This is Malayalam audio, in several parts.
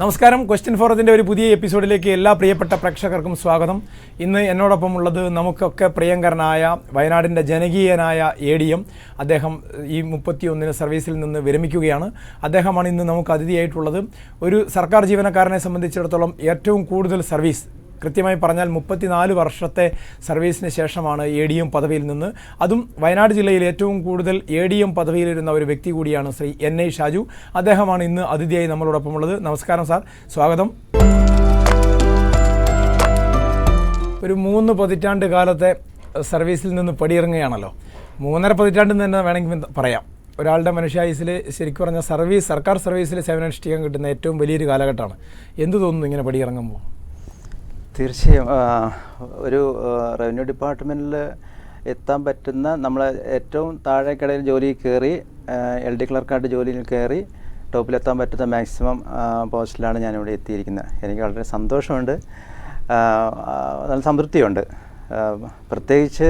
നമസ്കാരം. ക്വസ്റ്റ്യൻ ഫോറത്തിന്റെ ഒരു പുതിയ എപ്പിസോഡിലേക്ക് എല്ലാ പ്രിയപ്പെട്ട പ്രേക്ഷകർക്കും സ്വാഗതം. ഇന്ന് എന്നോടൊപ്പം ഉള്ളത് നമുക്കൊക്കെ പ്രിയങ്കരനായ വയനാടിന്റെ ജനകീയനായ എ ഡി എം അദ്ദേഹം ഈ മുപ്പത്തിയൊന്നിന് സർവീസിൽ നിന്ന് വിരമിക്കുകയാണ്. അദ്ദേഹമാണ് ഇന്ന് നമുക്ക് അതിഥിയായിട്ടുള്ളത്. ഒരു സർക്കാർ ജീവനക്കാരനെ സംബന്ധിച്ചിടത്തോളം ഏറ്റവും കൂടുതൽ സർവീസ് കൃത്യമായി പറഞ്ഞാൽ മുപ്പത്തിനാല് വർഷത്തെ സർവീസിന് ശേഷമാണ് എ ഡി എം പദവിയിൽ നിന്ന്. അതും വയനാട് ജില്ലയിൽ ഏറ്റവും കൂടുതൽ എ ഡി എം പദവിയിലിരുന്ന ഒരു വ്യക്തി കൂടിയാണ് ശ്രീ എൻ ഐ ഷാജു. അദ്ദേഹമാണ് ഇന്ന് അതിഥിയായി നമ്മളോടൊപ്പം ഉള്ളത് നമസ്കാരം സാർ. സ്വാഗതം. ഒരു മൂന്ന് പതിറ്റാണ്ട് കാലത്തെ സർവീസിൽ നിന്ന് പടിയിറങ്ങുകയാണല്ലോ. മൂന്നര പതിറ്റാണ്ടെന്ന് തന്നെ വേണമെങ്കിൽ പറയാം. ഒരാളുടെ മനുഷ്യായുസിൽ ശരിക്കും പറഞ്ഞാൽ സർവീസ് സർക്കാർ സർവീസിൽ സേവനം അനുഷ്ഠിക്കാൻ കിട്ടുന്ന ഏറ്റവും വലിയൊരു കാലഘട്ടമാണ്. എന്ത് തോന്നുന്നു ഇങ്ങനെ പടിയിറങ്ങുമ്പോൾ? തീർച്ചയായും ഒരു റവന്യൂ ഡിപ്പാർട്ട്മെന്റിൽ എത്താൻ പറ്റുന്ന നമ്മൾ ഏറ്റവും താഴേക്കിടയിൽ ജോലി കയറി എൽ ഡി ക്ലർക്കായിട്ട് ജോലിയിൽ കയറി ടോപ്പിലെത്താൻ പറ്റുന്ന മാക്സിമം പോസ്റ്റിലാണ് ഞാനിവിടെ എത്തിയിരിക്കുന്നത്. എനിക്ക് വളരെ സന്തോഷമുണ്ട്. നല്ല സംതൃപ്തിയുണ്ട്. പ്രത്യേകിച്ച്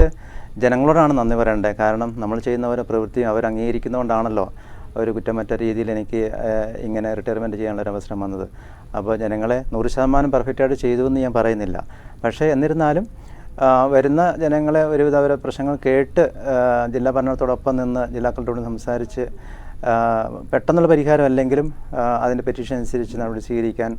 ജനങ്ങളോടാണ് നന്ദി പറയേണ്ടത്. കാരണം നമ്മൾ ചെയ്യുന്ന ഓരോ പ്രവൃത്തി അവർ അംഗീകരിക്കുന്നതുകൊണ്ടാണല്ലോ ഒരു കുറ്റമറ്റ രീതിയിൽ എനിക്ക് ഇങ്ങനെ റിട്ടയർമെന്റ് ചെയ്യാനുള്ള ഒരു അവസരം വന്നത്. അപ്പോൾ ജനങ്ങളെ നൂറ് ശതമാനം പെർഫെക്റ്റായിട്ട് ചെയ്തു എന്ന് ഞാൻ പറയുന്നില്ല. പക്ഷേ എന്നിരുന്നാലും വരുന്ന ജനങ്ങളെ ഒരുവിധ അവരെ പ്രശ്നങ്ങൾ കേട്ട് ജില്ലാ ഭരണത്തോടൊപ്പം നിന്ന് ജില്ലാ കളക്ടറോട് സംസാരിച്ച് പെട്ടെന്നുള്ള പരിഹാരം അല്ലെങ്കിലും അതിന്റെ പെറ്റീഷൻ അനുസരിച്ച് നടപടി സ്വീകരിക്കാൻ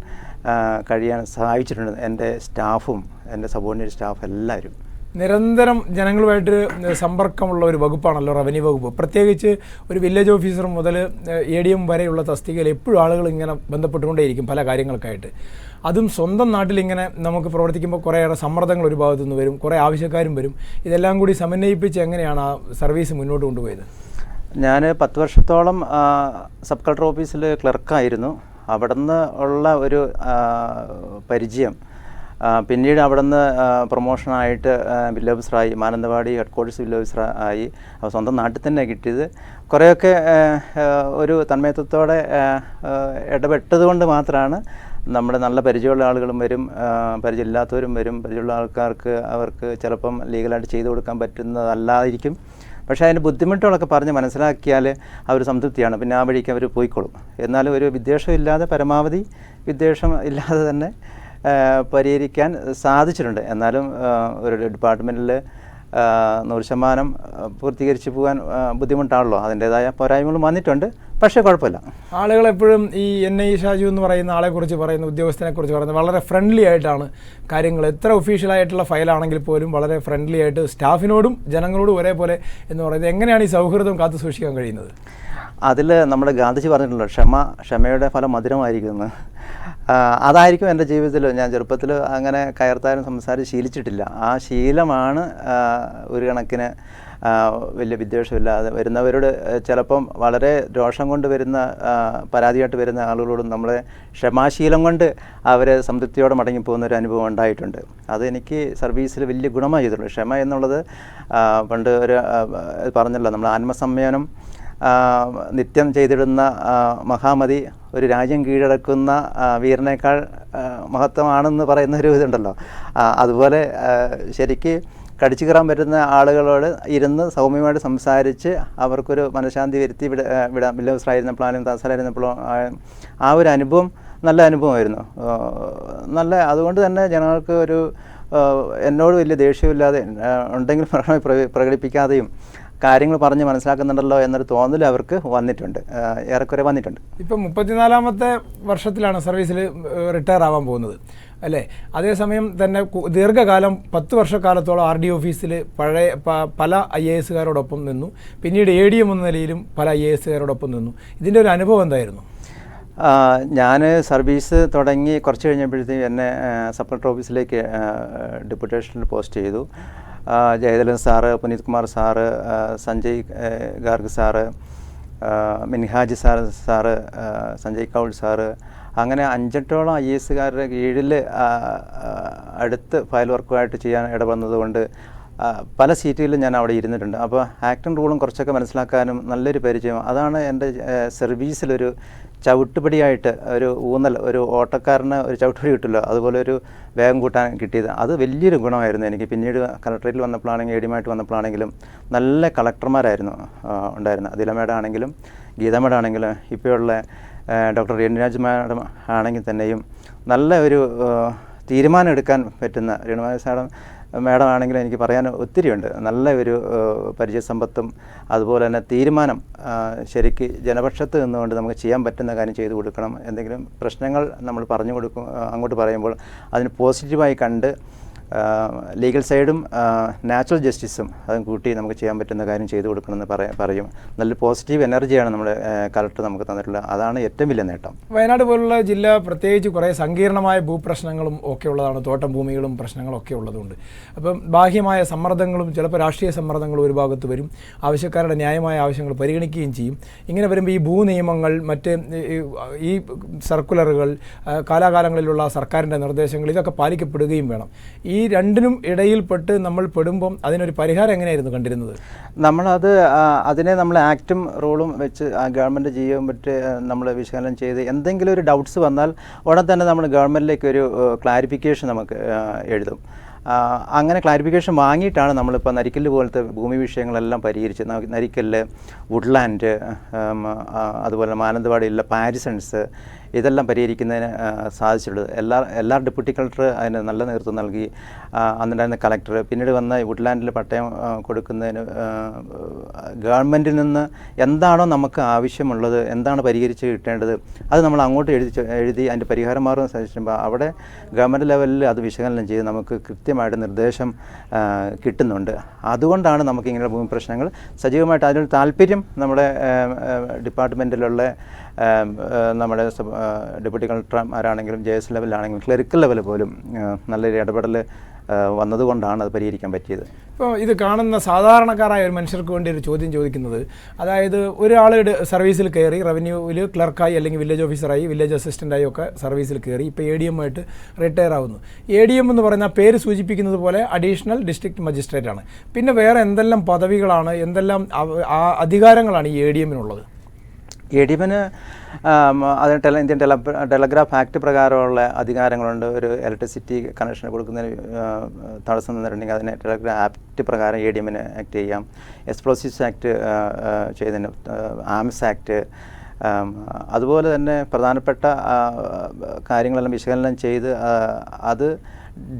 കഴിയാൻ സഹായിച്ചിട്ടുണ്ട് എന്റെ സ്റ്റാഫും എന്റെ സബോർഡിനേറ്റ് സ്റ്റാഫ് എല്ലാവരും. നിരന്തരം ജനങ്ങളുമായിട്ട് സമ്പർക്കമുള്ള ഒരു വകുപ്പാണല്ലോ റവന്യൂ വകുപ്പ്. പ്രത്യേകിച്ച് ഒരു വില്ലേജ് ഓഫീസർ മുതൽ എ ഡി എം വരെയുള്ള തസ്തികയിൽ എപ്പോഴും ആളുകൾ ഇങ്ങനെ ബന്ധപ്പെട്ടുകൊണ്ടേയിരിക്കും പല കാര്യങ്ങൾക്കായിട്ട്. അതും സ്വന്തം നാട്ടിലിങ്ങനെ നമുക്ക് പ്രവർത്തിക്കുമ്പോൾ കുറേയേറെ സമ്മർദ്ദങ്ങൾ ഒരു ഭാഗത്തു നിന്ന് വരും കുറേ ആവശ്യക്കാരും വരും. ഇതെല്ലാം കൂടി സമന്വയിപ്പിച്ച് എങ്ങനെയാണ് ആ സർവീസ് മുന്നോട്ട് കൊണ്ടുപോയത്? ഞാൻ പത്ത് വർഷത്തോളം സബ് കളക്ടർ ഓഫീസിൽ ക്ലർക്കായിരുന്നു അവിടുന്ന് ഉള്ള ഒരു പരിചയം പിന്നീട് അവിടുന്ന് പ്രൊമോഷനായിട്ട് ആ, ആയി Mananthavady headquarters village officer ആയി സ്വന്തം നാട്ടിൽ തന്നെ കിട്ടിയത്. കുറേയൊക്കെ ഒരു തന്മയത്വത്തോടെ ഇടപെട്ടത് കൊണ്ട് മാത്രമാണ് നമ്മുടെ നല്ല പരിചയമുള്ള ആളുകളും വരും പരിചയമില്ലാത്തവരും വരും. പരിചയമുള്ള ആൾക്കാർക്ക് അവർക്ക് ചിലപ്പം ലീഗലായിട്ട് ചെയ്തു കൊടുക്കാൻ പറ്റുന്നതല്ലായിരിക്കും പക്ഷേ അതിന്റെ ബുദ്ധിമുട്ടുകളൊക്കെ പറഞ്ഞ് മനസ്സിലാക്കിയാൽ അവർ സംതൃപ്തിയാണ്. പിന്നെ ആ വഴിക്ക് അവർ പോയിക്കോളും. എന്നാലും ഒരു വിദ്വേഷം ഇല്ലാതെ പരമാവധി വിദ്വേഷം ഇല്ലാതെ തന്നെ പരിഹരിക്കാൻ സാധിച്ചിട്ടുണ്ട്. എന്നാലും ഒരു ഡിപ്പാർട്ട്മെന്റിൽ നൂറ് ശതമാനം പൂർത്തീകരിച്ച് പോകാൻ ബുദ്ധിമുട്ടാണല്ലോ. അതിന്റെതായ പോരായ്മകളും വന്നിട്ടുണ്ട്. പക്ഷേ കുഴപ്പമില്ല. ആളുകൾ എപ്പോഴും ഈ എൻ ഐ ഷാജു എന്ന് പറയുന്ന ആളെ കുറിച്ച് പറയുന്ന ഉദ്യോഗസ്ഥനെ കുറിച്ച് പറയുന്നത് വളരെ ഫ്രണ്ട്ലി ആയിട്ടാണ് കാര്യങ്ങൾ. എത്ര ഒഫീഷ്യലായിട്ടുള്ള ഫയലാണെങ്കിൽ പോലും വളരെ ഫ്രണ്ട്ലി ആയിട്ട് സ്റ്റാഫിനോടും ജനങ്ങളോടും ഒരേപോലെ എന്ന് പറയുന്നത് എങ്ങനെയാണ് ഈ സൗഹൃദം കാത്തു സൂക്ഷിക്കാൻ കഴിയുന്നത്? അതിൽ നമ്മുടെ ഗാന്ധിജി പറഞ്ഞിട്ടുണ്ടല്ലോ ക്ഷമ ക്ഷമയുടെ ഫലം മധുരമായിരിക്കുന്നു അതായിരിക്കും എന്റെ ജീവിതത്തിൽ ഞാൻ ചെറുപ്പത്തിൽ അങ്ങനെ കയർത്താനും സംസാരിച്ച് ശീലിച്ചിട്ടില്ല. ആ ശീലമാണ് ഒരു കണക്കിന് വലിയ വിദ്വേഷമില്ലാതെ വരുന്നവരോട് ചിലപ്പം വളരെ രോഷം കൊണ്ട് വരുന്ന പരാതിയായിട്ട് വരുന്ന ആളുകളോടും നമ്മളെ ക്ഷമാശീലം കൊണ്ട് അവരെ സംതൃപ്തിയോടെ മടങ്ങി പോകുന്ന ഒരു അനുഭവം ഉണ്ടായിട്ടുണ്ട്. അതെനിക്ക് സർവീസിൽ വലിയ ഗുണമായി ചെയ്തിട്ടുണ്ട്. ക്ഷമ എന്നുള്ളത് പണ്ട് ഒരു പറഞ്ഞല്ലോ നമ്മൾ ആത്മസംയമനം നിത്യം ചെയ്തിടുന്ന മഹാമതി ഒരു രാജ്യം കീഴടക്കുന്ന വീരനേക്കാൾ മഹത്വമാണെന്ന് പറയുന്ന ഒരു ഇതുണ്ടല്ലോ. അതുപോലെ ശരിക്ക് കടിച്ചു കയറാൻ പറ്റുന്ന ആളുകളോട് ഇരുന്ന് സൗമ്യമായിട്ട് സംസാരിച്ച് അവർക്കൊരു മനഃശാന്തി വരുത്തി വിട വിടാം. വില്ലേഴ്സായിരുന്നപ്പോഴും താസലായിരുന്നപ്പോഴും ആ ഒരു അനുഭവം നല്ല അനുഭവമായിരുന്നു. നല്ല അതുകൊണ്ട് തന്നെ ജനങ്ങൾക്ക് ഒരു എന്നോട് വലിയ ദേഷ്യമില്ലാതെ ഉണ്ടെങ്കിൽ പ്രകടിപ്പിക്കാതെയും കാര്യങ്ങൾ പറഞ്ഞ് മനസ്സിലാക്കുന്നുണ്ടല്ലോ എന്നൊരു തോന്നൽ അവർക്ക് വന്നിട്ടുണ്ട്. ഏറെക്കുറെ വന്നിട്ടുണ്ട്. ഇപ്പം മുപ്പത്തിനാലാമത്തെ വർഷത്തിലാണ് സർവീസിൽ റിട്ടയർ ആവാൻ പോകുന്നത്. അല്ലേ? അതേസമയം തന്നെ ദീർഘകാലം പത്ത് വർഷക്കാലത്തോളം ആർ ഡി ഓഫീസിൽ പഴയ പല ഐ എ എസുകാരോടൊപ്പം നിന്നു. പിന്നീട് എ ഡി എം എന്ന നിലയിലും പല ഐ എ എസുകാരോടൊപ്പം നിന്നു. ഇതിന്റെ ഒരു അനുഭവം എന്തായിരുന്നു? ഞാൻ സർവീസ് തുടങ്ങി കുറച്ച് കഴിഞ്ഞപ്പോഴത്തേക്കും എന്നെ സബ് കളക്ടർ ഓഫീസിലേക്ക് ഡെപ്യൂട്ടേഷനിൽ പോസ്റ്റ് ചെയ്തു. Jayalalitha sir Puneet Kumar sir Sanjay Garg sir Minhaj sir sir Sanjay Kaul sir അങ്ങനെ അഞ്ചെട്ടോളം ഐ എസുകാരുടെ കീഴിൽ അടുത്ത് ഫയൽ വർക്കുമായിട്ട് ചെയ്യാൻ ഇടവന്നതുകൊണ്ട് ആ, പല സീറ്റുകളിലും ഞാൻ അവിടെ ഇരുന്നിട്ടുണ്ട്. അപ്പോൾ ആക്ടും റൂളും കുറച്ചൊക്കെ മനസ്സിലാക്കാനും നല്ലൊരു പരിചയം. അതാണ് എന്റെ സർവീസിലൊരു ചവിട്ടുപടിയായിട്ട് ഒരു ഊന്നൽ ഒരു ഓട്ടക്കാരന് ഒരു ചവിട്ടുപടി കിട്ടുമല്ലോ. അതുപോലെ ഒരു വേഗം കൂട്ടാൻ കിട്ടിയത്. അത് വലിയൊരു ഗുണമായിരുന്നു എനിക്ക്. പിന്നീട് കളക്ടറേറ്റിൽ വന്നപ്പോഴാണെങ്കിലും എഡിയുമായിട്ട് വന്നപ്പോഴാണെങ്കിലും നല്ല കളക്ടർമാരായിരുന്നു ഉണ്ടായിരുന്നത്. അതില മേഡം ആണെങ്കിലും ഗീത മേഡം ആണെങ്കിലും ഇപ്പോഴുള്ള ഡോക്ടർ രേണുരാജ് മാഡം ആണെങ്കിൽ തന്നെയും നല്ല ഒരു തീരുമാനം എടുക്കാൻ പറ്റുന്ന രേണുരാജ് മാഡം മാഡം ആണെങ്കിലും എനിക്ക് പറയാൻ ഒത്തിരിയുണ്ട്. നല്ല ഒരു പരിചയസമ്പത്തും അതുപോലെ തന്നെ തീരുമാനം ശരിക്ക് ജനപക്ഷത്ത് നിന്നുകൊണ്ട് നമുക്ക് ചെയ്യാൻ പറ്റുന്ന കാര്യം ചെയ്തു കൊടുക്കണം. എന്തെങ്കിലും പ്രശ്നങ്ങൾ നമ്മൾ പറഞ്ഞു കൊടുക്കും അങ്ങോട്ട് പറയുമ്പോൾ അതിന് പോസിറ്റീവായി കണ്ട് ലീഗൽ സൈഡും നാച്ചുറൽ ജസ്റ്റിസും അതും കൂട്ടി നമുക്ക് ചെയ്യാൻ പറ്റുന്ന കാര്യം ചെയ്തു കൊടുക്കണമെന്ന് പറയാ. നല്ല പോസിറ്റീവ് എനർജിയാണ് നമ്മുടെ കലക്ടർ നമുക്ക് തന്നിട്ടുള്ളത്. അതാണ് ഏറ്റവും വലിയ നേട്ടം. വയനാട് പോലുള്ള ജില്ല പ്രത്യേകിച്ച് കുറേ സങ്കീർണമായ ഭൂപ്രശ്നങ്ങളും ഒക്കെ ഉള്ളതാണ്. തോട്ടം ഭൂമികളും പ്രശ്നങ്ങളും ഒക്കെ ഉള്ളതുകൊണ്ട്. അപ്പം ബാഹ്യമായ സമ്മർദ്ദങ്ങളും ചിലപ്പോൾ രാഷ്ട്രീയ സമ്മർദ്ദങ്ങളും ഒരു ഭാഗത്ത് വരും. ആവശ്യക്കാരുടെ ന്യായമായ ആവശ്യങ്ങൾ പരിഗണിക്കുകയും ചെയ്യും. ഇങ്ങനെ വരുമ്പോൾ ഈ ഭൂനിയമങ്ങൾ മറ്റ് ഈ സർക്കുലറുകൾ കാലാകാലങ്ങളിലുള്ള സർക്കാരിന്റെ നിർദ്ദേശങ്ങൾ ഇതൊക്കെ പാലിക്കപ്പെടുകയും വേണം. ഈ രണ്ടിനും ഇടയിൽപ്പെട്ട് നമ്മൾ പെടുമ്പം അതിനൊരു പരിഹാരം എങ്ങനെയായിരുന്നു കണ്ടിരുന്നത്? നമ്മളത് അതിനെ നമ്മൾ ആക്റ്റും റൂളും വെച്ച് ഗവൺമെന്റ് ചെയ്യാൻ പറ്റി നമ്മൾ വിശകലനം ചെയ്ത് എന്തെങ്കിലും ഒരു ഡൗട്ട്സ് വന്നാൽ ഉടൻ തന്നെ നമ്മൾ ഗവൺമെന്റിലേക്ക് ഒരു ക്ലാരിഫിക്കേഷൻ നമുക്ക് എഴുതും. അങ്ങനെ ക്ലാരിഫിക്കേഷൻ വാങ്ങിയിട്ടാണ് നമ്മളിപ്പോൾ നരിക്കൽ പോലത്തെ ഭൂമി വിഷയങ്ങളെല്ലാം പരിഹരിച്ച് നരിക്കൽ വുഡ്ലാൻഡ് അതുപോലെ മാനന്തവാടിയിലുള്ള പാരിസൺസ് ഇതെല്ലാം പരിഹരിക്കുന്നതിന് സാധിച്ചിട്ടുള്ളത് എല്ലാ എല്ലാ ഡെപ്യൂട്ടി കളക്ടർ അതിന് നല്ല നേതൃത്വം നൽകി. അന്നുണ്ടായിരുന്ന കളക്ടർ പിന്നീട് വന്ന വുഡ്ലാൻഡിൽ പട്ടയം കൊടുക്കുന്നതിന് ഗവൺമെന്റിൽ നിന്ന് എന്താണോ നമുക്ക് ആവശ്യമുള്ളത് എന്താണ് പരിഹരിച്ച് കിട്ടേണ്ടത് അത് നമ്മൾ അങ്ങോട്ട് എഴുതി എഴുതി അതിന്റെ പരിഹാരം മാർഗം സാധിച്ചിട്ടുമ്പോൾ അവിടെ ഗവൺമെന്റ് ലെവലിൽ അത് വിശകലനം ചെയ്ത് നമുക്ക് കൃത്യമായിട്ട് നിർദ്ദേശം കിട്ടുന്നുണ്ട്. അതുകൊണ്ടാണ് നമുക്ക് ഇങ്ങനെയുള്ള ഭൂമി പ്രശ്നങ്ങൾ സജീവമായിട്ട് അതിനൊരു താല്പര്യം നമ്മുടെ ഡിപ്പാർട്ട്മെന്റിലുള്ള നമ്മുടെ ഡെപ്യൂട്ടി കളക്ടർമാരാണെങ്കിലും ജെ എസ് ലെവലിലാണെങ്കിലും ക്ലറിക്കൽ ലെവൽ പോലും നല്ലൊരു ഇടപെടൽ വന്നതുകൊണ്ടാണ് അത് പരിഹരിക്കാൻ പറ്റിയത്. ഇപ്പോൾ ഇത് കാണുന്ന സാധാരണക്കാരായ ഒരു മനുഷ്യർക്ക് വേണ്ടി ഒരു ചോദ്യം ചോദിക്കുന്നത് അതായത് ഒരാൾ സർവീസിൽ കയറി റവന്യൂവിൽ ക്ലർക്കായി അല്ലെങ്കിൽ വില്ലേജ് ഓഫീസറായി വില്ലേജ് അസിസ്റ്റന്റായി ഒക്കെ സർവീസിൽ കയറി ഇപ്പോൾ എ ഡി എം ആയിട്ട് റിട്ടയർ ആവുന്നു. എ ഡി എം എന്ന് പറയുന്ന പേര് സൂചിപ്പിക്കുന്നത് പോലെ അഡീഷണൽ ഡിസ്ട്രിക്ട് മജിസ്ട്രേറ്റ് ആണ് പിന്നെ വേറെ എന്തെല്ലാം പദവികളാണ് എന്തെല്ലാം അധികാരങ്ങളാണ് ഈ എ ഡി എമ്മിനുള്ളത്? എ ഡി എമ്മിന് അതിന് ടെല ഇന്ത്യൻ ടെല ടെലഗ്രാഫ് ആക്ട് പ്രകാരമുള്ള അധികാരങ്ങളുണ്ട്. ഒരു ഇലക്ട്രിസിറ്റി കണക്ഷൻ കൊടുക്കുന്നതിന് തടസ്സം നിന്നിട്ടുണ്ടെങ്കിൽ അതിന് ടെലഗ്രാഫ് ആക്ട് പ്രകാരം എ ഡി എമ്മിന് ആക്ട് ചെയ്യാം എക്സ്പ്ലോസീവ്സ് ആക്ട് ആ, ആംസ് ആക്ട് അതുപോലെ തന്നെ പ്രധാനപ്പെട്ട കാര്യങ്ങളെല്ലാം വിശകലനം ചെയ്ത് അത്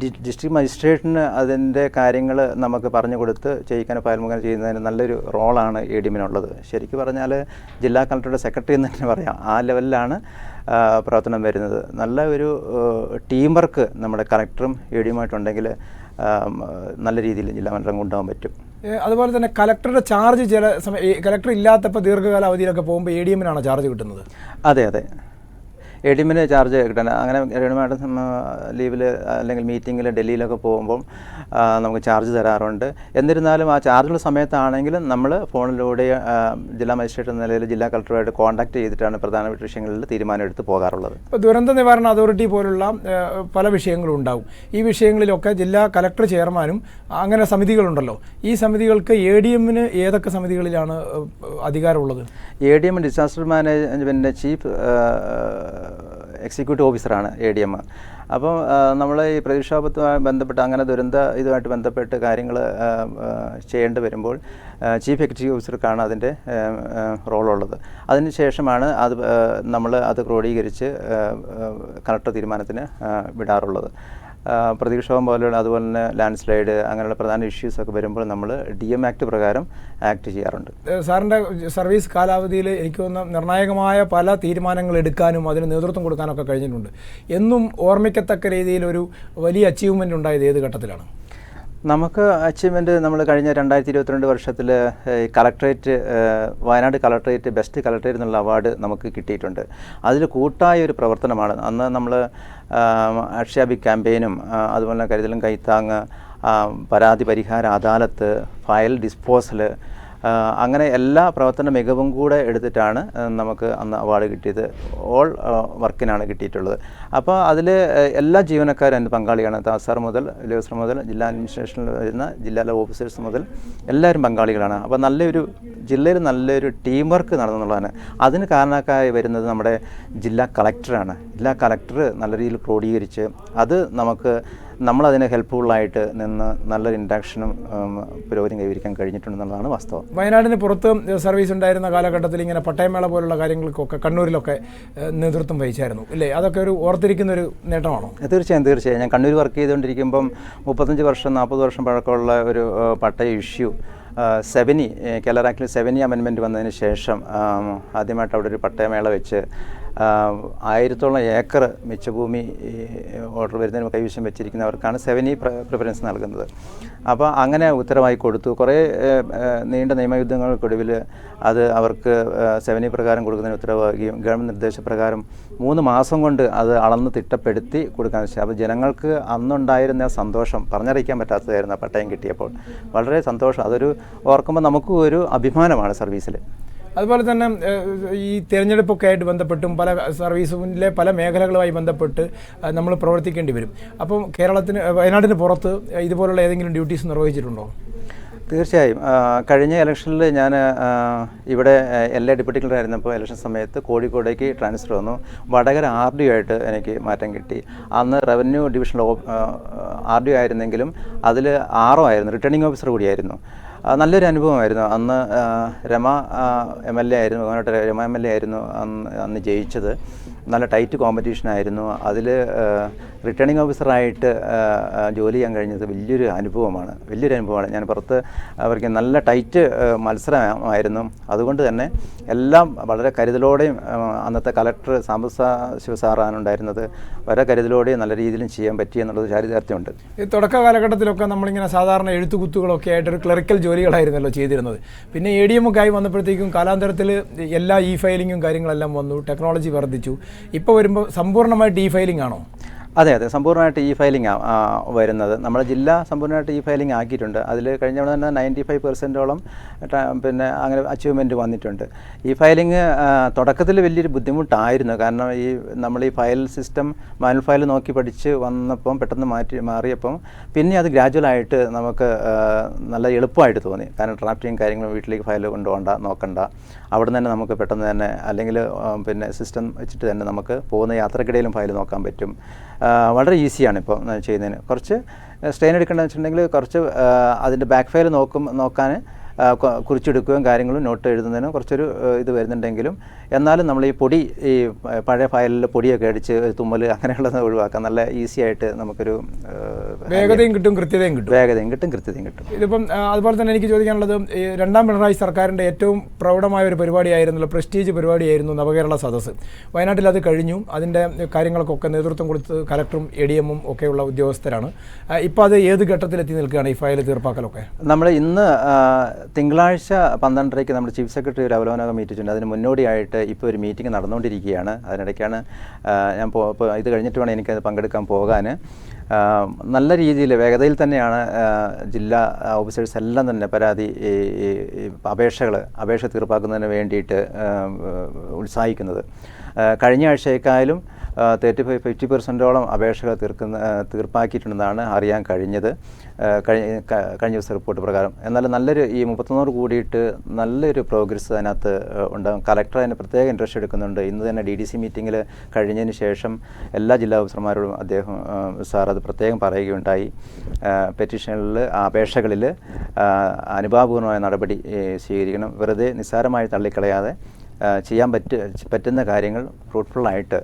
ഡിസ്ട്രിക്ട് മജിസ്ട്രേറ്റിന് അതിന്റെ കാര്യങ്ങൾ നമുക്ക് പറഞ്ഞു കൊടുത്ത് ചെയ്യിക്കാൻ ഫയൽമുഖം ചെയ്യുന്നതിന് നല്ലൊരു റോളാണ് എ ഡി എമ്മിനുള്ളത് ശരിക്കും പറഞ്ഞാൽ ജില്ലാ കളക്ടറുടെ സെക്രട്ടറി എന്ന് തന്നെ പറയാം. ആ ലെവലിലാണ് പ്രവർത്തനം വരുന്നത്. നല്ല ഒരു ടീം വർക്ക് നമ്മുടെ കളക്ടറും എ ഡിയുമായിട്ടുണ്ടെങ്കിൽ നല്ല രീതിയിൽ ജില്ലാ മണ്ഡലം കൊണ്ടുപോകാൻ പറ്റും. അതുപോലെ തന്നെ കലക്ടറുടെ ചാർജ് ചില സമയം കലക്ടർ ഇല്ലാത്തപ്പോൾ ദീർഘകാല അവധിയിലൊക്കെ പോകുമ്പോൾ എ ഡി എമ്മിനാണ് ചാർജ് കിട്ടുന്നത്? അതെ അതെ. എ ഡി എമ്മിന് ചാർജ് കിട്ടണം അങ്ങനെ എഡിമായിട്ട് ലീവിൽ അല്ലെങ്കിൽ മീറ്റിങ്ങിൽ ഡൽഹിയിലൊക്കെ പോകുമ്പം നമുക്ക് ചാർജ് തരാറുണ്ട്. എന്നിരുന്നാലും ആ ചാർജുള്ള സമയത്താണെങ്കിലും നമ്മൾ ഫോണിലൂടെ ജില്ലാ മജിസ്ട്രേറ്റ് എന്ന നിലയിൽ ജില്ലാ കളക്ടറുമായിട്ട് കോൺടാക്ട് ചെയ്തിട്ടാണ് പ്രധാനപ്പെട്ട വിഷയങ്ങളിൽ തീരുമാനം എടുത്ത് പോകാറുള്ളത്. ഇപ്പോൾ ദുരന്ത നിവാരണ അതോറിറ്റി പോലുള്ള പല വിഷയങ്ങളും ഉണ്ടാവും. ഈ വിഷയങ്ങളിലൊക്കെ ജില്ലാ കളക്ടർ ചെയർമാനും അങ്ങനെ സമിതികളുണ്ടല്ലോ. ഈ സമിതികൾക്ക് എ ഡി എമ്മിന് ഏതൊക്കെ സമിതികളിലാണ് അധികാരമുള്ളത്? എ ഡി എം ഡിസാസ്റ്റർ മാനേജ്മെന്റിന്റെ ചീഫ് എക്സിക്യൂട്ടീവ് ഓഫീസറാണ് എ ഡി എം അപ്പം നമ്മൾ ഈ പ്രതിക്ഷോഭത്തുമായി ബന്ധപ്പെട്ട് അങ്ങനെ ദുരന്ത ഇതുമായിട്ട് ബന്ധപ്പെട്ട് കാര്യങ്ങൾ ചെയ്യേണ്ടി വരുമ്പോൾ ചീഫ് എക്സിക്യൂട്ടീവ് ഓഫീസർക്കാണ് അതിന്റെ റോളുള്ളത്. അതിന് ശേഷമാണ് അത് നമ്മൾ അത് ക്രോഡീകരിച്ച് കളക്ടർ തീരുമാനത്തിന് വിടാറുള്ളത്. പ്രതിക്ഷോഭം പോലെയുള്ള അതുപോലെ തന്നെ ലാൻഡ് സ്ലൈഡ് അങ്ങനെയുള്ള പ്രധാന ഇഷ്യൂസ് ഒക്കെ വരുമ്പോൾ നമ്മൾ ഡി എം ആക്ട് പ്രകാരം ആക്ട് ചെയ്യാറുണ്ട്. സാറിന്റെ സർവീസ് കാലാവധിയിൽ എനിക്ക് തോന്നുന്ന നിർണായകമായ പല തീരുമാനങ്ങൾ എടുക്കാനും അതിന് നേതൃത്വം കൊടുക്കാനൊക്കെ കഴിഞ്ഞിട്ടുണ്ട്. എന്നും ഓർമ്മിക്കത്തക്ക രീതിയിൽ ഒരു വലിയ അച്ചീവ്മെന്റ് ഉണ്ടായത് ഏത് ഘട്ടത്തിലാണ്? നമുക്ക് അച്ചീവ്മെന്റ് നമ്മൾ കഴിഞ്ഞ രണ്ടായിരത്തി ഇരുപത്തിരണ്ട് വർഷത്തിൽ collectorate Wayanad collectorate best collectorate എന്നുള്ള അവാർഡ് നമുക്ക് കിട്ടിയിട്ടുണ്ട്. അതിൽ കൂട്ടായ ഒരു പ്രവർത്തനമാണ്. അന്ന് നമ്മൾ അക്ഷാബി ക്യാമ്പയിനും അതുപോലെ കരുതലും കൈത്താങ് പരാതി പരിഹാര അദാലത്ത് ഫയൽ ഡിസ്പോസൽ അങ്ങനെ എല്ലാ പ്രവർത്തന മികവും കൂടെ എടുത്തിട്ടാണ് നമുക്ക് അന്ന് അവാർഡ് കിട്ടിയത്. ഓൾ വർക്കിനാണ് കിട്ടിയിട്ടുള്ളത്. അപ്പോൾ അതിൽ എല്ലാ ജീവനക്കാരും അതിന്റെ പങ്കാളിയാണ്. താസാർ മുതൽ ലേസർ മുതൽ ജില്ലാ അഡ്മിനിസ്ട്രേഷനിൽ വരുന്ന ജില്ലാ ഓഫീസേഴ്സ് മുതൽ എല്ലാവരും പങ്കാളികളാണ്. അപ്പോൾ നല്ലൊരു ജില്ലയിൽ നല്ലൊരു ടീം വർക്ക് നടന്നുള്ളതാണ്. അതിന് കാരണക്കായി വരുന്നത് നമ്മുടെ ജില്ലാ കളക്ടറാണ് ജില്ലാ കളക്ടർ നല്ല രീതിയിൽ ക്രോഡീകരിച്ച് അത് നമുക്ക് നമ്മളതിന് ഹെൽപ്ഫുള്ളായിട്ട് നിന്ന് നല്ലൊരു ഇൻട്രാക്ഷനും പുരോഗതിയും കൈവരിക്കാൻ കഴിഞ്ഞിട്ടുണ്ടെന്നുള്ളതാണ് വാസ്തവം. വയനാടിന് പുറത്ത് സർവീസ് ഉണ്ടായിരുന്ന കാലഘട്ടത്തിൽ ഇങ്ങനെ പട്ടയമേള പോലുള്ള കാര്യങ്ങൾക്കൊക്കെ കണ്ണൂരിലൊക്കെ നേതൃത്വം വഹിച്ചായിരുന്നു അല്ലേ അതൊക്കെ ഒരു ഓർത്തിരിക്കുന്ന ഒരു നേട്ടമാണോ തീർച്ചയായും തീർച്ചയായും. ഞാൻ കണ്ണൂർ വർക്ക് ചെയ്തുകൊണ്ടിരിക്കുമ്പം മുപ്പത്തഞ്ച് വർഷം നാൽപ്പത് വർഷം പഴക്കമുള്ള ഒരു പട്ടയ ഇഷ്യൂ സെവനി ഏ, കേരള ആക്ടിൽ സെവനി അമെൻമെന്റ് വന്നതിന് ശേഷം ആദ്യമായിട്ട് അവിടെ ഒരു പട്ടയമേള വെച്ച് ആയിരത്തോളം ഏക്കർ മിച്ചഭൂമി ഓർഡർ വരുന്നതിന് കൈവശം വെച്ചിരിക്കുന്നവർക്കാണ് സെവനി പ്രിഫറൻസ് നൽകുന്നത്. അപ്പോൾ അങ്ങനെ ഉത്തരവായി കൊടുത്തു. കുറേ നീണ്ട നിയമയുദ്ധങ്ങൾക്കൊടുവിൽ അത് അവർക്ക് സെവൻ സെവനി പ്രകാരം കൊടുക്കുന്നതിന് ഉത്തരവാകുകയും ഗവൺമെന്റ് നിർദ്ദേശപ്രകാരം മൂന്ന് മാസം കൊണ്ട് അത് അളന്ന് തിട്ടപ്പെടുത്തി കൊടുക്കാൻ വെച്ചാൽ അപ്പോൾ ജനങ്ങൾക്ക് അന്നുണ്ടായിരുന്ന സന്തോഷം പറഞ്ഞറിയിക്കാൻ പറ്റാത്തതായിരുന്നു പട്ടയം കിട്ടിയപ്പോൾ. വളരെ സന്തോഷം. അതൊരു ഓർക്കുമ്പോൾ നമുക്കും ഒരു അഭിമാനമാണ് സർവീസിൽ അതുപോലെ തന്നെ ഈ തിരഞ്ഞെടുപ്പൊക്കെ ആയിട്ട് ബന്ധപ്പെട്ടും പല സർവീസിലെ പല മേഖലകളുമായി ബന്ധപ്പെട്ട് നമ്മൾ പ്രവർത്തിക്കേണ്ടി വരും. അപ്പം കേരളത്തിന് വയനാടിന് പുറത്ത് ഇതുപോലുള്ള ഏതെങ്കിലും ഡ്യൂട്ടീസ് നിർവഹിച്ചിട്ടുണ്ടോ? തീർച്ചയായും. കഴിഞ്ഞ ഇലക്ഷനിൽ ഞാൻ ഇവിടെ എൽ എ ഡെപ്യൂട്ടി ആയിരുന്നപ്പോൾ ഇലക്ഷൻ സമയത്ത് കോഴിക്കോടേക്ക് ട്രാൻസ്ഫർ വന്നു. വടകര ആർ ഡി ആയിട്ട് എനിക്ക് മാറ്റം കിട്ടി. അന്ന് റവന്യൂ ഡിവിഷൻ ആർ ഡി ആയിരുന്നെങ്കിലും അതിൽ ആറോ ആയിരുന്നു റിട്ടേണിംഗ് ഓഫീസർ കൂടിയായിരുന്നു. നല്ലൊരു അനുഭവമായിരുന്നു. അന്ന് രമ എം എൽ എ ആയിരുന്നു ബഹുമാനപ്പെട്ട രമ എം എൽ എ ആയിരുന്നു അന്ന് അന്ന് ജയിച്ചത്. നല്ല ടൈറ്റ് കോമ്പറ്റീഷൻ ആയിരുന്നു. അതിൽ റിട്ടേണിംഗ് ഓഫീസറായിട്ട് ജോലി ചെയ്യാൻ കഴിഞ്ഞത് വലിയൊരു അനുഭവമാണ്. വലിയൊരു അനുഭവമാണ്. ഞാൻ പുറത്ത് അവർക്ക് നല്ല ടൈറ്റ് മത്സരമായിരുന്നു അതുകൊണ്ട് തന്നെ എല്ലാം വളരെ കരുതലോടെയും അന്നത്തെ കലക്ടർ സാമ്പസ ശിവസാറാണ് ഉണ്ടായിരുന്നത്. വളരെ കരുതലോടെയും നല്ല രീതിയിലും ചെയ്യാൻ പറ്റി എന്നുള്ളത് ചാരിതാർത്ഥ്യമുണ്ട്. ഈ തുടക്ക കാലഘട്ടത്തിലൊക്കെ നമ്മളിങ്ങനെ സാധാരണ എഴുത്തുകുത്തുകളൊക്കെ ആയിട്ട് ഒരു ക്ലറിക്കൽ ജോലികളായിരുന്നല്ലോ ചെയ്തിരുന്നത്. പിന്നെ എ ഡി എം ഒക്കെ ആയി വന്നപ്പോഴത്തേക്കും കാലാന്തരത്തിൽ എല്ലാ ഇ ഫയലിങ്ങും കാര്യങ്ങളെല്ലാം വന്നു ടെക്നോളജി വർദ്ധിച്ചു. ഇപ്പോൾ വരുമ്പോൾ സമ്പൂർണമായിട്ട് ഇ ഫയലിംഗ് ആണോ? അതെ അതെ. സമ്പൂർണമായിട്ട് ഇ ഫയലിംഗ് വരുന്നത്. നമ്മുടെ ജില്ല സമ്പൂർണമായിട്ട് ഇ ഫയലിംഗ് ആക്കിയിട്ടുണ്ട്. അതിൽ കഴിഞ്ഞ തന്നെ നയന്റി ഫൈവ് പെർസെന്റോളം പിന്നെ അങ്ങനെ അച്ചീവ്മെന്റ് വന്നിട്ടുണ്ട്. ഈ ഫയലിംഗ് തുടക്കത്തിൽ വലിയൊരു ബുദ്ധിമുട്ടായിരുന്നു. കാരണം ഈ നമ്മൾ ഈ ഫയൽ സിസ്റ്റം മാനുവൽ ഫയൽ നോക്കി പഠിച്ച് വന്നപ്പം പെട്ടെന്ന് മാറ്റി മാറിയപ്പം പിന്നെ അത് ഗ്രാജുവലായിട്ട് നമുക്ക് നല്ല എളുപ്പമായിട്ട് തോന്നി. കാരണം ഡ്രാഫ്റ്റിങ് കാര്യങ്ങളും വീട്ടിലേക്ക് ഫയൽ കൊണ്ടുപോകണ്ട നോക്കണ്ട. അവിടെ തന്നെ നമുക്ക് പെട്ടെന്ന് തന്നെ അല്ലെങ്കിൽ പിന്നെ സിസ്റ്റം വെച്ചിട്ട് തന്നെ നമുക്ക് പോകുന്ന യാത്രക്കിടയിലും ഫയൽ നോക്കാൻ പറ്റും. വളരെ ഈസിയാണ് ഇപ്പോൾ ചെയ്യുന്നതിന്. കുറച്ച് സ്ട്രെയിൻ എടുക്കേണ്ടതെന്ന് വെച്ചിട്ടുണ്ടെങ്കിൽ കുറച്ച് അതിന്റെ ബാക്ക് ഫയൽ നോക്കും നോക്കാൻ കുറിച്ചെടുക്കുകയും കാര്യങ്ങളും നോട്ട് എഴുതുന്നതിനും കുറച്ചൊരു ഇത് വരുന്നുണ്ടെങ്കിലും എന്നാലും നമ്മൾ ഈ പൊടി ഈ പഴയ ഫയലിൽ പൊടിയൊക്കെ അടിച്ച് തുമ്മൽ അങ്ങനെയുള്ളത് ഒഴിവാക്കാം. നല്ല ഈസി ആയിട്ട് നമുക്കൊരു വേഗതയും കിട്ടും കൃത്യതയും കിട്ടും. വേഗതയും കിട്ടും കൃത്യതയും കിട്ടും. ഇതിപ്പം അതുപോലെ തന്നെ എനിക്ക് ചോദിക്കാനുള്ളത് രണ്ടാം പിണറായി സർക്കാരിന്റെ ഏറ്റവും പ്രൗഢമായ ഒരു പരിപാടിയായിരുന്നല്ലോ പ്രസ്റ്റീജ് പരിപാടിയായിരുന്നു നവകേരള സദസ്സ്. വയനാട്ടിൽ അത് കഴിഞ്ഞു. അതിന്റെ കാര്യങ്ങൾക്കൊക്കെ നേതൃത്വം കൊടുത്ത് കലക്ടറും എ ഡി എമ്മും ഒക്കെയുള്ള ഉദ്യോഗസ്ഥരാണ്. ഇപ്പോൾ അത് ഏത് ഘട്ടത്തിലെത്തി നിൽക്കുകയാണ് ഈ ഫയൽ തീർപ്പാക്കലൊക്കെ? നമ്മൾ ഇന്ന് തിങ്കളാഴ്ച പന്ത്രണ്ടരയ്ക്ക് നമ്മുടെ ചീഫ് സെക്രട്ടറി ഒരു അവലോകന മീറ്റിട്ടുണ്ട് അതിന് മുന്നോടിയായിട്ട് ഇപ്പോൾ ഒരു മീറ്റിംഗ് നടന്നുകൊണ്ടിരിക്കുകയാണ്. അതിനിടയ്ക്കാണ് ഞാൻ ഇത് കഴിഞ്ഞിട്ട് വേണം എനിക്കത് പങ്കെടുക്കാൻ പോകാൻ നല്ല രീതിയിൽ വേഗതയിൽ തന്നെയാണ് ജില്ലാ ഓഫീസേഴ്സ് എല്ലാം തന്നെ പരാതി അപേക്ഷകൾ അപേക്ഷ തീർപ്പാക്കുന്നതിന് വേണ്ടിയിട്ട് ഉത്സാഹിക്കുന്നത്. കഴിഞ്ഞ ആഴ്ചയേക്കാളും തേർട്ടി ഫൈവ് ഫിഫ്റ്റി പെർസെന്റോളം അപേക്ഷകൾ തീർക്കുന്ന തീർപ്പാക്കിയിട്ടുണ്ടെന്നാണ് അറിയാൻ കഴിഞ്ഞത്. കഴിഞ്ഞ കഴിഞ്ഞ ദിവസം റിപ്പോർട്ട് പ്രകാരം. എന്നാൽ നല്ലൊരു ഈ മുപ്പത്തൊന്നൂറ് കൂടിയിട്ട് നല്ലൊരു പ്രോഗ്രസ് അതിനകത്ത് ഉണ്ടാകും. കലക്ടർ അതിന് പ്രത്യേക ഇൻട്രസ്റ്റ് എടുക്കുന്നുണ്ട്. ഇന്ന് തന്നെ ഡി ഡി സി മീറ്റിങ്ങിൽ കഴിഞ്ഞതിന് ശേഷം എല്ലാ ജില്ലാ ഓഫീസർമാരോടും അദ്ദേഹം സാർ അത് പ്രത്യേകം പറയുകയുണ്ടായി. പെറ്റീഷനിൽ അപേക്ഷകളിൽ അനുഭാവപൂർണമായ നടപടി സ്വീകരിക്കണം. വെറുതെ നിസ്സാരമായി തള്ളിക്കളയാതെ ചെയ്യാൻ പറ്റ പറ്റുന്ന കാര്യങ്ങൾ ഫ്രൂട്ട്ഫുള്ളായിട്ട്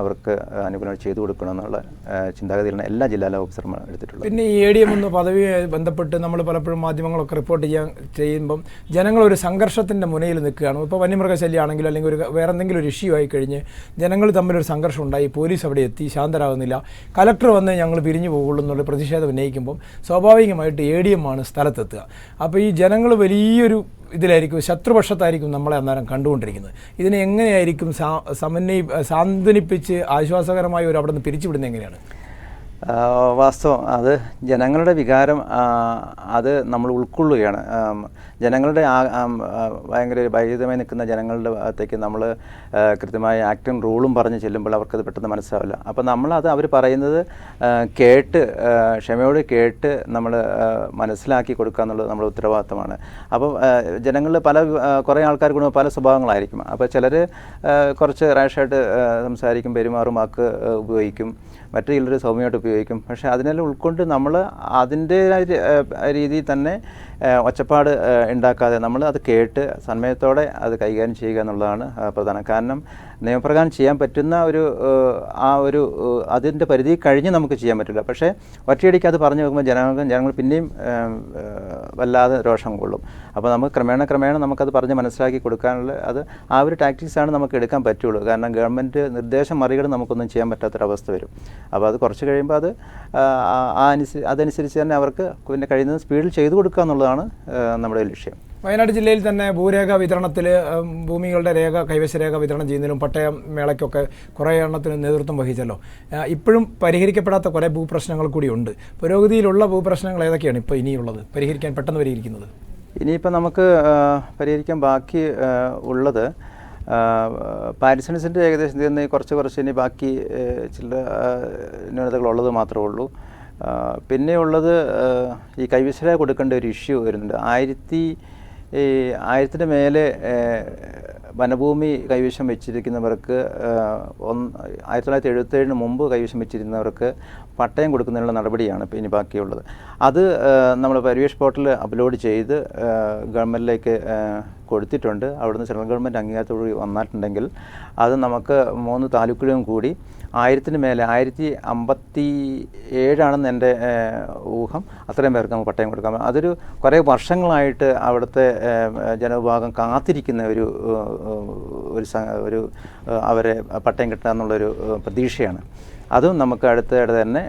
അവർക്ക് അനുകൂലമായി ചെയ്തു കൊടുക്കണമെന്നുള്ള എന്നുള്ള ചിന്താഗതിയിലാണ് എല്ലാ ജില്ലാ ഓഫീസർമാർ എടുത്തിട്ടുള്ളത്. പിന്നെ ഈ എ ഡി എം എന്ന പദവിയുമായി ബന്ധപ്പെട്ട് നമ്മൾ പലപ്പോഴും മാധ്യമങ്ങളൊക്കെ റിപ്പോർട്ട് ചെയ്യാൻ ചെയ്യുമ്പം ജനങ്ങൾ ഒരു സംഘർഷത്തിന്റെ മുനയിൽ നിൽക്കുകയാണ്. ഇപ്പോൾ വന്യമൃഗശല്യമാണെങ്കിലും അല്ലെങ്കിൽ ഒരു വേറെ എന്തെങ്കിലും ഒരു ഇഷ്യൂ ആയി കഴിഞ്ഞ് ജനങ്ങൾ തമ്മിലൊരു സംഘർഷം ഉണ്ടായി പോലീസ് അവിടെ എത്തി ശാന്തരാകുന്നില്ല. കലക്ടർ വന്ന് ഞങ്ങൾ പിരിഞ്ഞു പോകുള്ളൂ എന്നുള്ള പ്രതിഷേധം ഉന്നയിക്കുമ്പം സ്വാഭാവികമായിട്ട് എ ഡി എം ആണ് സ്ഥലത്തെത്തുക. അപ്പോൾ ഈ ജനങ്ങൾ വലിയൊരു ഇതിലായിരിക്കും ശത്രുപക്ഷത്തായിരിക്കും നമ്മളെ അന്നേരം കണ്ടുകൊണ്ടിരിക്കുന്നത്. ഇതിനെ എങ്ങനെയായിരിക്കും സമന്വയി സാന്ത്വനിപ്പിച്ച് ആശ്വാസകരമായി ഒരു അവിടെ നിന്ന് പിരിച്ചുവിടുന്നത് എങ്ങനെയാണ്? വാസ്തവം അത് ജനങ്ങളുടെ വികാരം അത് നമ്മൾ ഉൾക്കൊള്ളുകയാണ്. ജനങ്ങളുടെ ഭയങ്കര ഭയതമായി നിൽക്കുന്ന ജനങ്ങളുടെ ഭാഗത്തേക്ക് നമ്മൾ കൃത്യമായ ആക്ടും റൂളും പറഞ്ഞ് ചെല്ലുമ്പോൾ അവർക്കത് പെട്ടെന്ന് മനസ്സിലാവില്ല. അപ്പോൾ നമ്മളത് അവർ പറയുന്നത് കേട്ട് ക്ഷമയോട് കേട്ട് നമ്മൾ മനസ്സിലാക്കി കൊടുക്കുക എന്നുള്ളത് നമ്മുടെ ഉത്തരവാദിത്തമാണ്. അപ്പോൾ ജനങ്ങളിൽ പല കുറേ ആൾക്കാർ കൊണ്ട് പല സ്വഭാവങ്ങളായിരിക്കും. അപ്പോൾ ചിലർ കുറച്ച് റാഷായിട്ട് സംസാരിക്കും പെരുമാറും വാക്ക് ഉപയോഗിക്കും. മറ്റു ചിലർ സൗമ്യമായിട്ട് ഉപയോഗിക്കും. പക്ഷേ അതിനെല്ലാം ഉൾക്കൊണ്ട് നമ്മൾ അതിന്റെ രീതിയിൽ തന്നെ ഒച്ചപ്പാട് ഉണ്ടാക്കാതെ നമ്മൾ അത് കേട്ട് സമയത്തോടെ അത് കൈകാര്യം ചെയ്യുക എന്നുള്ളതാണ് പ്രധാനം. കാരണം നിയമപ്രകാരം ചെയ്യാൻ പറ്റുന്ന ഒരു ആ, ഒരു അതിന്റെ പരിധി കഴിഞ്ഞ് നമുക്ക് ചെയ്യാൻ പറ്റില്ല. പക്ഷേ ഒറ്റയടിക്ക് അത് പറഞ്ഞു നോക്കുമ്പോൾ ജനങ്ങൾക്ക് ജനങ്ങൾ പിന്നെയും വല്ലാതെ രോഷം കൊള്ളും. അപ്പോൾ നമുക്ക് ക്രമേണ ക്രമേണ നമുക്കത് പറഞ്ഞ് മനസ്സിലാക്കി കൊടുക്കാനുള്ള അത് ആ ഒരു ടാക്ടിക്സാണ് നമുക്ക് എടുക്കാൻ പറ്റുള്ളൂ. കാരണം ഗവൺമെന്റ് നിർദ്ദേശം മറികടന്ന് നമുക്കൊന്നും ചെയ്യാൻ പറ്റാത്തൊരവസ്ഥ വരും. അപ്പോൾ അത് കുറച്ച് കഴിയുമ്പോൾ അത് ആ, അതനുസരിച്ച് തന്നെ അവർക്ക് പിന്നെ കഴിയുന്നത് സ്പീഡിൽ ചെയ്തു കൊടുക്കുക ആ, നമ്മുടെ ലക്ഷ്യം. വയനാട് ജില്ലയിൽ തന്നെ ഭൂരേഖ വിതരണത്തിൽ ഭൂമികളുടെ രേഖ കൈവശ രേഖ വിതരണം ചെയ്യുന്നതിനും പട്ടയം മേളയ്ക്കൊക്കെ കുറേ എണ്ണത്തിന് നേതൃത്വം വഹിച്ചല്ലോ. ഇപ്പോഴും പരിഹരിക്കപ്പെടാത്ത കുറേ ഭൂപ്രശ്നങ്ങൾ കൂടിയുണ്ട് പുരോഗതിയിലുള്ള ഭൂപ്രശ്നങ്ങൾ ഏതൊക്കെയാണ് ഇപ്പോൾ ഇനിയുള്ളത്? പരിഹരിക്കാൻ പെട്ടെന്ന് പരിഹരിക്കുന്നത്. ഇനിയിപ്പോൾ നമുക്ക് പരിഹരിക്കാൻ ബാക്കി ഉള്ളത് പാരിസൺസിന്റെ ഏകദേശം കുറച്ച് കുറച്ച് ഇനി ബാക്കി ചില ന്യൂനതകളുള്ളത് മാത്രമേ ഉള്ളൂ. ആ, പിന്നെ ഉള്ളത് ആ, ഈ കൈവശര കൊടുക്കേണ്ട ഒരു ഇഷ്യൂ വരുന്നുണ്ട്. ആയിരത്തി ആയിരത്തിന് മേലെ വനഭൂമി കൈവശം വെച്ചിരിക്കുന്നവർക്ക് ഒന്ന് ആയിരത്തി തൊള്ളായിരത്തി എഴുപത്തേഴിന് മുമ്പ് കൈവശം വെച്ചിരുന്നവർക്ക് പട്ടയം കൊടുക്കുന്നതിനുള്ള നടപടിയാണ് ഇനി ബാക്കിയുള്ളത്. അത് നമ്മൾ പരിവേഷ് പോർട്ടലിൽ അപ്ലോഡ് ചെയ്ത് ഗവൺമെന്റിലേക്ക് കൊടുത്തിട്ടുണ്ട്. അവിടുന്ന് സെൻട്രൽ ഗവൺമെന്റ് അംഗീകാരത്തോടുകൂടി വന്നിട്ടുണ്ടെങ്കിൽ അത് നമുക്ക് മൂന്ന് താലൂക്കുകളും കൂടി ആയിരത്തിന് മേലെ ആയിരത്തി അമ്പത്തി ഏഴാണെന്ന് എന്റെ ഊഹം. അത്രയും പേർക്ക് നമുക്ക് പട്ടയം കൊടുക്കാം. അതൊരു കുറേ വർഷങ്ങളായിട്ട് അവിടുത്തെ ജനവിഭാഗം കാത്തിരിക്കുന്ന ഒരു ഒരു ഒരു അവരെ പട്ടയം കിട്ടുക എന്നുള്ളൊരു പ്രതീക്ഷയാണ്. അതും നമുക്ക് അടുത്തിടെ തന്നെ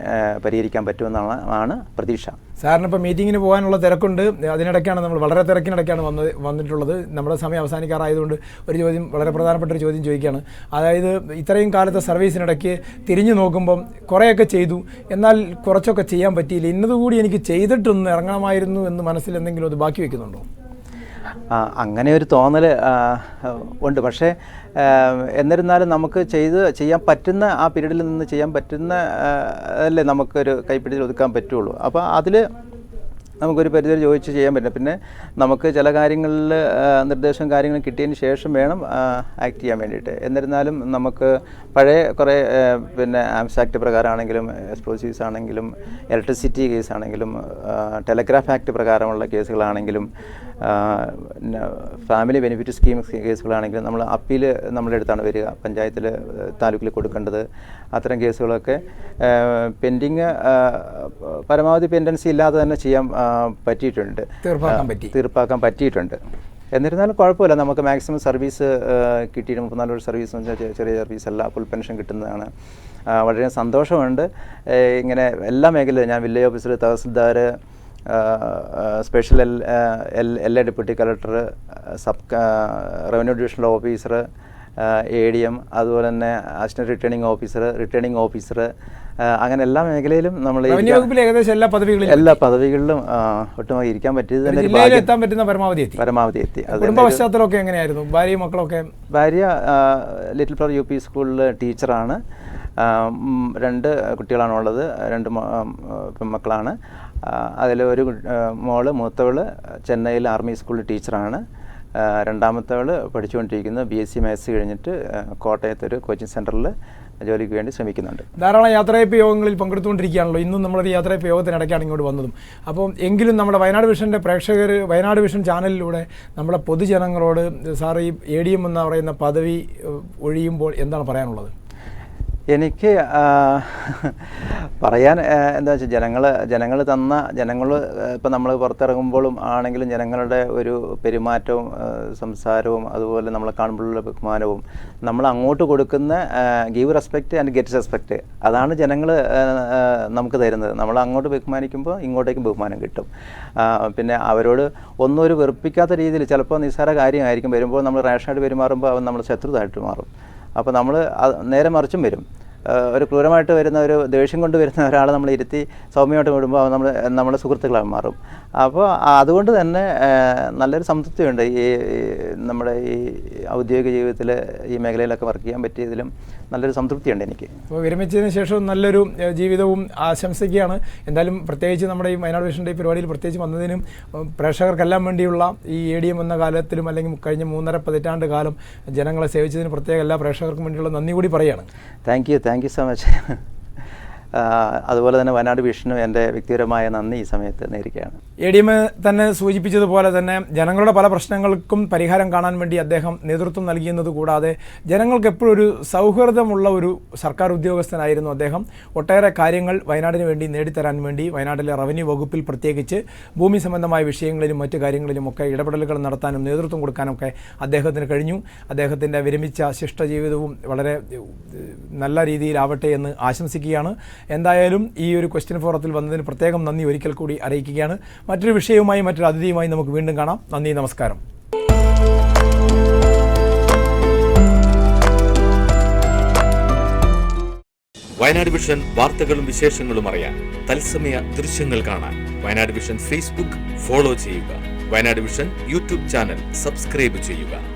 പരിഹരിക്കാൻ പറ്റുമെന്നാണ് ആണ് പ്രതീക്ഷ. സാറിന് ഇപ്പോൾ മീറ്റിങ്ങിന് പോകാനുള്ള തിരക്കുണ്ട്. അതിനിടയ്ക്കാണ് നമ്മൾ വളരെ തിരക്കിനിടയ്ക്കാണ് വന്നത് വന്നിട്ടുള്ളത്. നമ്മുടെ സമയം അവസാനിക്കാറായതുകൊണ്ട് ഒരു ചോദ്യം വളരെ പ്രധാനപ്പെട്ട ഒരു ചോദ്യം ചോദിക്കുകയാണ്. അതായത് ഇത്രയും കാലത്തെ സർവീസിനിടയ്ക്ക് തിരിഞ്ഞു നോക്കുമ്പം കുറേയൊക്കെ ചെയ്തു. എന്നാൽ കുറച്ചൊക്കെ ചെയ്യാൻ പറ്റിയില്ല. ഇന്നതുകൂടി എനിക്ക് ചെയ്തിട്ടൊന്ന് ഇറങ്ങണമായിരുന്നു എന്ന് മനസ്സിൽ എന്തെങ്കിലും അത് ബാക്കി വെക്കുന്നുണ്ടോ? ആ, അങ്ങനെ ഒരു തോന്നൽ ഉണ്ട്. പക്ഷേ എന്നിരുന്നാലും നമുക്ക് ചെയ്ത് ചെയ്യാൻ പറ്റുന്ന ആ പീരീഡിൽ നിന്ന് ചെയ്യാൻ പറ്റുന്ന അല്ലേ നമുക്കൊരു കൈപ്പിടിയിൽ ഒതുക്കാൻ പറ്റുള്ളൂ. അപ്പോൾ അതിൽ നമുക്കൊരു പരിധി വരെ ചോദിച്ച് ചെയ്യാൻ പറ്റില്ല. പിന്നെ നമുക്ക് ചില കാര്യങ്ങളിൽ നിർദ്ദേശം കാര്യങ്ങളും കിട്ടിയതിന് ശേഷം വേണം ആക്ട് ചെയ്യാൻ വേണ്ടിയിട്ട്. എന്നിരുന്നാലും നമുക്ക് പഴയ കുറേ പിന്നെ ആംസ് ആക്ട് പ്രകാരമാണെങ്കിലും എക്സ്പ്ലോസീവ്സ് ആണെങ്കിലും ഇലക്ട്രിസിറ്റി കേസ് ആണെങ്കിലും ടെലഗ്രാഫ് ആക്ട് പ്രകാരമുള്ള കേസുകളാണെങ്കിലും ഫാമിലി ബെനിഫിറ്റ് സ്കീം കേസുകളാണെങ്കിൽ നമ്മൾ അപ്പീൽ നമ്മുടെ അടുത്താണ് വരിക. പഞ്ചായത്തിൽ താലൂക്കിൽ കൊടുക്കേണ്ടത് അത്തരം കേസുകളൊക്കെ പെൻഡിങ് പരമാവധി പെൻഡൻസി ഇല്ലാതെ തന്നെ ചെയ്യാൻ പറ്റിയിട്ടുണ്ട്. തീർപ്പാക്കാൻ പറ്റി. പറ്റിയിട്ടുണ്ട്. എന്നിരുന്നാലും കുഴപ്പമില്ല. നമുക്ക് മാക്സിമം സർവീസ് കിട്ടിയിട്ട് മുപ്പത്തിനാല് ഒരു സർവീസ് എന്ന് വെച്ചാൽ ചെറിയ സർവീസ് അല്ല. ഫുൾ പെൻഷൻ കിട്ടുന്നതാണ്. വളരെ സന്തോഷമുണ്ട്. ഇങ്ങനെ എല്ലാ മേഖലയിലും ഞാൻ village officer tahsildar special L L L A deputy collector sub revenue divisional officer A D M അതുപോലെ തന്നെ assistant returning officer returning officer അങ്ങനെ എല്ലാ മേഖലയിലും നമ്മൾ ഏകദേശം എല്ലാ പദവികളിലും എല്ലാ പദവികളിലും ഒട്ടുമായി ഇരിക്കാൻ പറ്റിയത് തന്നെ എത്താൻ പറ്റുന്ന പരമാവധി എത്തി. പരമാവധി എത്തി. പശ്ചാത്തലമൊക്കെ എങ്ങനെയായിരുന്നു? ഭാര്യ മക്കളൊക്കെ? ഭാര്യ ലിറ്റിൽ ഫ്ലവർ യു പി സ്കൂളിൽ ടീച്ചറാണ്. രണ്ട് കുട്ടികളാണുള്ളത്. രണ്ട് മ- ഒരു മോൾ മൂത്തവൾ ചെന്നൈയിൽ ആർമി സ്കൂളിൽ ടീച്ചറാണ്. രണ്ടാമത്തവൾ പഠിച്ചുകൊണ്ടിരിക്കുന്നു. പഠിച്ചുകൊണ്ടിരിക്കുന്നത് ബി എസ് സി മാത്സ് കഴിഞ്ഞിട്ട് കോട്ടയത്ത് ഒരു കോച്ചിങ് സെന്ററിൽ ജോലിക്ക് വേണ്ടി ശ്രമിക്കുന്നുണ്ട്. ധാരാളം യാത്രയപ്പ് യോഗങ്ങളിൽ പങ്കെടുത്തുകൊണ്ടിരിക്കുകയാണല്ലോ. ഇന്നും നമ്മളൊരു യാത്രയപ്പ് യോഗത്തിനിടയ്ക്കാണ് ഇങ്ങോട്ട് വന്നതും. അപ്പോൾ എങ്കിലും നമ്മുടെ വയനാട് വിഷന്റെ പ്രേക്ഷകർ വയനാട് വിഷൻ ചാനലിലൂടെ നമ്മുടെ പൊതുജനങ്ങളോട് സാർ ഈ എ ഡി എം എന്ന് പറയുന്ന പദവി ഒഴിയുമ്പോൾ എന്താണ് പറയാനുള്ളത്? എനിക്ക് പറയാൻ എന്താ വെച്ചാൽ ജനങ്ങൾ ജനങ്ങൾ തന്ന ജനങ്ങൾ ഇപ്പം നമ്മൾ പുറത്തിറങ്ങുമ്പോഴും ആണെങ്കിലും ജനങ്ങളുടെ ഒരു പെരുമാറ്റവും സംസാരവും അതുപോലെ നമ്മളെ കാണുമ്പോഴുള്ള ബഹുമാനവും നമ്മൾ അങ്ങോട്ട് കൊടുക്കുന്ന give respect and get respect അതാണ് ജനങ്ങൾ നമുക്ക് തരുന്നത്. നമ്മൾ അങ്ങോട്ട് ബഹുമാനിക്കുമ്പോൾ ഇങ്ങോട്ടേക്ക് ബഹുമാനം കിട്ടും. പിന്നെ അവരോട് ഒന്നും ഒരു വെറുപ്പിക്കാത്ത രീതിയിൽ ചിലപ്പോൾ നിസ്സാര കാര്യമായിരിക്കും. വരുമ്പോൾ നമ്മൾ റേഷനായിട്ട് പെരുമാറുമ്പോൾ അവൻ നമ്മൾ ശത്രുതായിട്ട് മാറും. അപ്പോൾ നമ്മൾ നേരെ മറിച്ചും വരും. ഒരു ക്രൂരമായിട്ട് വരുന്ന ഒരു ദേഷ്യം കൊണ്ട് വരുന്ന ഒരാളെ നമ്മൾ ഇരുത്തി സൗമ്യമായിട്ട് വിടുമ്പോൾ നമ്മൾ നമ്മുടെ സുഹൃത്തുക്കളായി മാറും. അപ്പോൾ അതുകൊണ്ട് തന്നെ നല്ലൊരു സംതൃപ്തിയുണ്ട്. ഈ നമ്മുടെ ഈ ഔദ്യോഗിക ജീവിതത്തിൽ ഈ മേഖലയിലൊക്കെ വർക്ക് ചെയ്യാൻ പറ്റിയതിലും നല്ലൊരു സംതൃപ്തിയുണ്ട് എനിക്ക്. അപ്പോൾ വിരമിച്ചതിന് ശേഷവും നല്ലൊരു ജീവിതവും ആശംസിക്കുകയാണ്. എന്തായാലും പ്രത്യേകിച്ച് നമ്മുടെ ഈ വയനാട് വിഷന്റെ ഈ പരിപാടിയിൽ പ്രത്യേകിച്ച് വന്നതിനും പ്രേക്ഷകർക്കെല്ലാം വേണ്ടിയുള്ള ഈ എ ഡി എം എന്ന കാലത്തിലും അല്ലെങ്കിൽ കഴിഞ്ഞ മൂന്നര പതിറ്റാണ്ട് കാലം ജനങ്ങളെ സേവിച്ചതിന് പ്രത്യേക എല്ലാ പ്രേക്ഷകർക്കും വേണ്ടിയുള്ള നന്ദി കൂടി പറയുകയാണ്. Thank you thank you so much അതുപോലെ തന്നെ വയനാട് വിഷനും എന്റെ വ്യക്തിപരമായ നന്ദി ഈ സമയത്ത് നേരിടുകയാണ് എ ഡി എം തന്നെ സൂചിപ്പിച്ചതുപോലെ തന്നെ ജനങ്ങളുടെ പല പ്രശ്നങ്ങൾക്കും പരിഹാരം കാണാൻ വേണ്ടി അദ്ദേഹം നേതൃത്വം നൽകിയെന്നത് കൂടാതെ ജനങ്ങൾക്ക് എപ്പോഴും ഒരു സൗഹൃദമുള്ള ഒരു സർക്കാർ ഉദ്യോഗസ്ഥനായിരുന്നു അദ്ദേഹം. ഒട്ടേറെ കാര്യങ്ങൾ വയനാടിന് വേണ്ടി നേടിത്തരാൻ വേണ്ടി വയനാട്ടിലെ റവന്യൂ വകുപ്പിൽ പ്രത്യേകിച്ച് ഭൂമി സംബന്ധമായ വിഷയങ്ങളിലും മറ്റു കാര്യങ്ങളിലും ഒക്കെ ഇടപെടലുകൾ നടത്താനും നേതൃത്വം കൊടുക്കാനൊക്കെ അദ്ദേഹത്തിന് കഴിഞ്ഞു. അദ്ദേഹത്തിന്റെ വിരമിച്ച ശിഷ്ടജീവിതവും വളരെ ഏഹ്, നല്ല രീതിയിലാവട്ടെ എന്ന് ആശംസിക്കുകയാണ്. എന്തായാലും ഈ ഒരു ക്വസ്റ്റ്യൻ ഫോറത്തിൽ വന്നതിന് പ്രത്യേകം നന്ദി ഒരിക്കൽ കൂടി അറിയിക്കുകയാണ്. മറ്റൊരു വിഷയവുമായി മറ്റൊരു അതിഥിയുമായി നമുക്ക് വീണ്ടും കാണാം. നന്ദി നമസ്കാരം. വയനാട് വിഷൻ വാർത്തകളും വിശേഷങ്ങളും അറിയാൻ തത്സമയ ദൃശ്യങ്ങൾ കാണാൻ വയനാട് വിഷൻ ഫേസ്ബുക്ക് ഫോളോ ചെയ്യുക. Wayanad vision YouTube channel subscribe ചെയ്യുക.